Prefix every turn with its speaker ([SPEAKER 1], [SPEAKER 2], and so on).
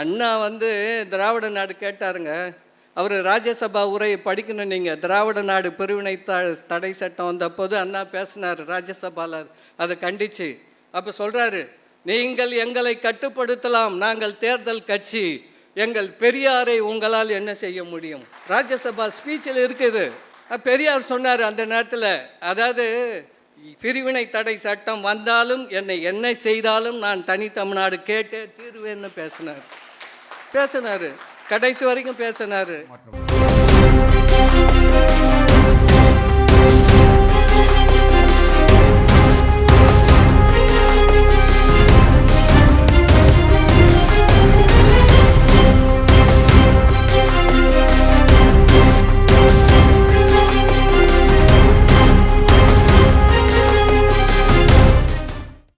[SPEAKER 1] அண்ணா வந்து திராவிட நாடு கேட்டாருங்க. அவர் ராஜ்யசபா உரையை படிக்கணும் நீங்கள் திராவிட நாடு பிரிவினை த தடை சட்டம் வந்தபோது அண்ணா பேசினார் ராஜ்யசபாவில் அதை கண்டிச்சு. அப்போ சொல்கிறாரு நீங்கள் எங்களை கட்டுப்படுத்தலாம் நாங்கள் தேர்தல் கட்சி. எங்கள் பெரியாரை உங்களால் என்ன செய்ய முடியும்? ராஜ்யசபா ஸ்பீச்சில் இருக்குது. பெரியார் சொன்னார் அந்த நேரத்தில் அதாவது பிரிவினை தடை சட்டம் வந்தாலும் என்னை என்ன செய்தாலும் நான் தனித்தமிழ்நாடு கேட்டே தீர்வேன்னு பேசினார். பேசினார். கடைசி வரைக்கும் பேசினார்.